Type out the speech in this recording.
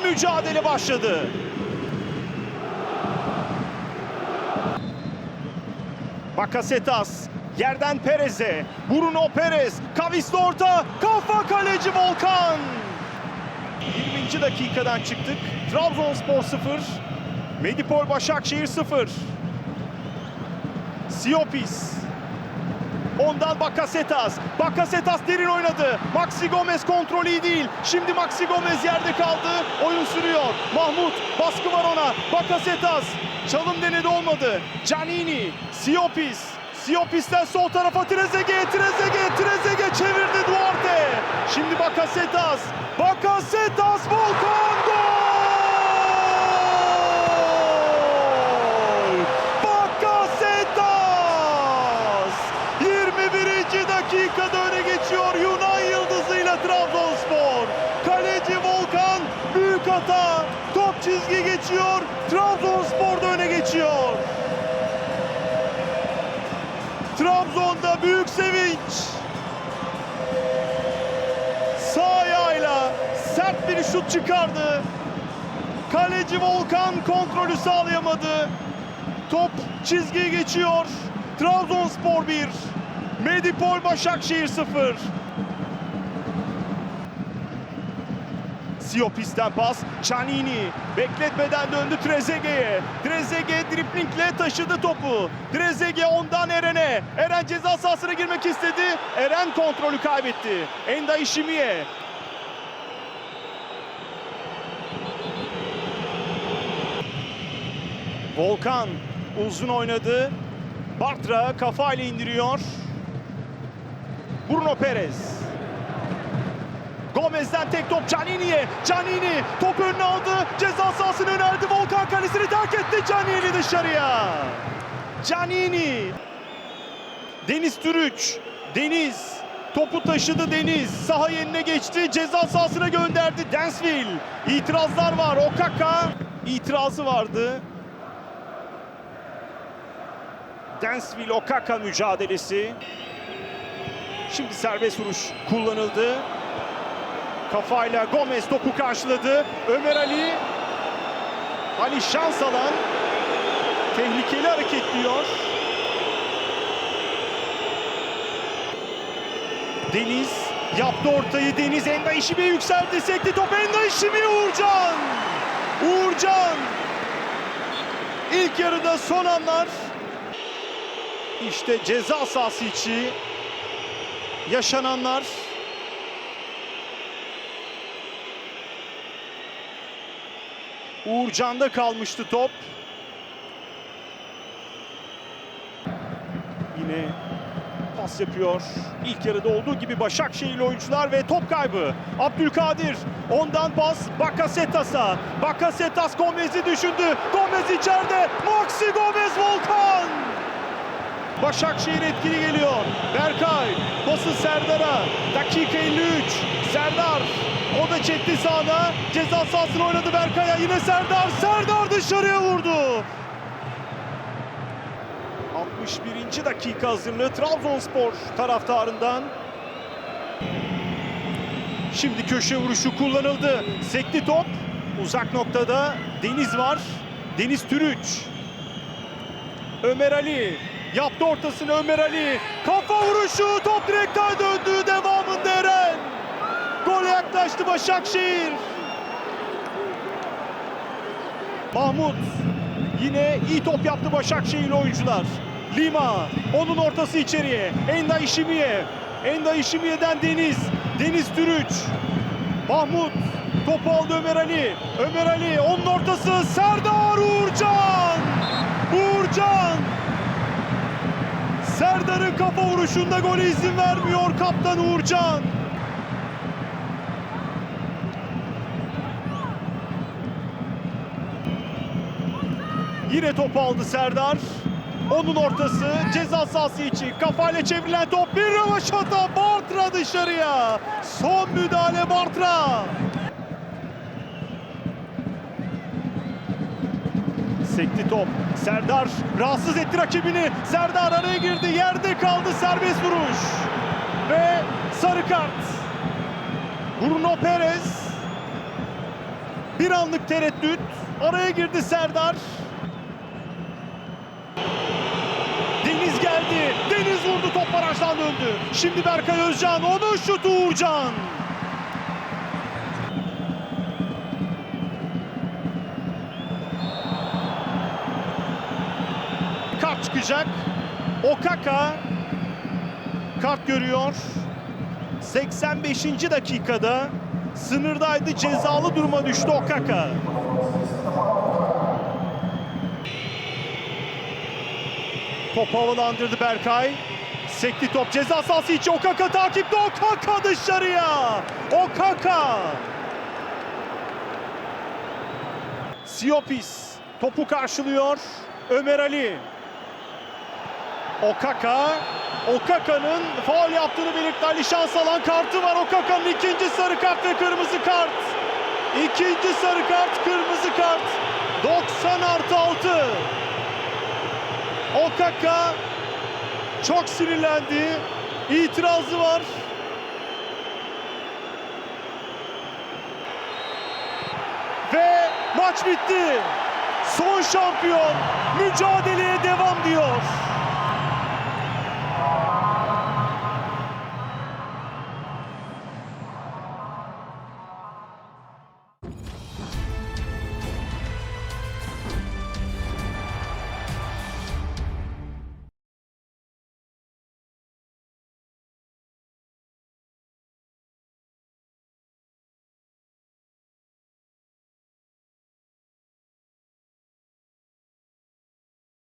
Önemli mücadele başladı. Bakasetas yerden Perez'e. Bruno Perez. Kavisli orta. Kafa kaleci Volkan. 20. dakikadan çıktık. Trabzonspor 0. Medipol Başakşehir 0. Siopis. Ondan Bakasetas. Bakasetas derin oynadı. Maxi Gomez kontrolü değil. Şimdi Maxi Gomez yerde kaldı. Oyun sürüyor. Mahmut baskı var ona. Bakasetas. Çalım denedi olmadı. Canini. Siopis. Siopis'ten sol tarafa Trezeguet. Trezeguet. Trezeguet çevirdi Duarte. Şimdi Bakasetas. Bakasetas Volkan gol! Dakikada öne geçiyor Yunan yıldızıyla Trabzonspor. Kaleci Volkan büyük hata. Top çizgi geçiyor. Trabzonspor da öne geçiyor. Trabzon'da büyük sevinç. Sağ ayağıyla sert bir şut çıkardı. Kaleci Volkan kontrolü sağlayamadı. Top çizgiyi geçiyor. Trabzonspor 1. Medipol Başakşehir 0. Siopis'ten pas. Canini bekletmeden döndü Trezeguet'e. Trezeguet driplingle taşıdı topu. Trezeguet ondan Eren'e. Eren ceza sahasına girmek istedi. Eren kontrolü kaybetti. Enda Işimiye. Volkan uzun oynadı. Bartra kafayla indiriyor. Bruno Perez. Gomez'den tek top Canini'ye. Canini top önüne aldı. Ceza sahasını önerdi. Volkan kalesini terk etti. Canini dışarıya. Canini. Deniz Türüç. Deniz. Topu taşıdı Deniz. Saha yerine geçti. Ceza sahasına gönderdi. Densville. İtirazlar var. Okaka itirazı vardı. Densville Okaka mücadelesi. Şimdi serbest vuruş kullanıldı. Kafayla Gomez topu karşıladı. Ömer Ali. Ali şans alan. Tehlikeli hareketliyor. Deniz yaptı ortayı. Deniz Enda işimi yükseldi. Sekti top Enda işimi Uğurcan. Uğurcan. İlk yarıda son anlar. İşte ceza sahası içi yaşananlar. Uğurcan'da kalmıştı top. Yine pas yapıyor. İlk yarıda olduğu gibi Başakşehirli oyuncular ve top kaybı. Abdülkadir ondan pas Bakasetas'a. Bakasetas Gomez'i düşündü. Gomez içeride. Maxi Gomez Volkan. Başakşehir etkili geliyor. Berkay pası Serdar'a. Dakika 53. Serdar o da çekti sağda. Ceza sahasını oynadı Berkay'a. Yine Serdar. Serdar dışarıya vurdu. 61. dakika hazırlığı Trabzonspor taraftarından. Şimdi köşe vuruşu kullanıldı. Sekti top. Uzak noktada Deniz var. Deniz Türüç. Ömer Ali yaptı ortasını Ömer Ali. Kafa vuruşu top direkten döndü. Devamında Eren. Gole yaklaştı Başakşehir. Mahmut yine iyi top yaptı Başakşehirli oyuncular. Lima onun ortası içeriye. Enda İşimiye. Enda İşimiye'den Deniz. Deniz Türüç. Mahmut topu aldı Ömer Ali. Ömer Ali onun ortası Serdar Uğurcan. Uğurcan. Serdar'ın kafa vuruşunda gole izin vermiyor kaptan Uğurcan. Yine topu aldı Serdar. Onun ortası ceza sahası içi. Kafayla çevrilen top bir rövaşata. Bartra dışarıya. Son müdahale Bartra. Sekti top. Serdar rahatsız etti rakibini. Serdar araya girdi. Yerde kaldı serbest vuruş. Ve sarı kart. Bruno Perez Bir anlık tereddüt. Araya girdi Serdar. Deniz geldi. Deniz vurdu top barajdan döndü. Şimdi Berkay Özcan. Onun şutu Uğurcan. Çıkacak. Okaka kart görüyor. 85. dakikada sınırdaydı cezalı duruma düştü Okaka. Topu havalandırdı Berkay. Sekti top ceza sahası içi Okaka takipte Okaka dışarıya. Okaka. Siopis topu karşılıyor. Ömer Ali. Okaka. Okaka'nın faul yaptığını belirtti. Ali şans alan kartı var. Okaka'nın ikinci sarı kart ve kırmızı kart. İkinci sarı kart, kırmızı kart. 90 artı 6. Okaka çok sinirlendi. İtirazı var. Ve maç bitti. Son şampiyon mücadeleye devam diyor.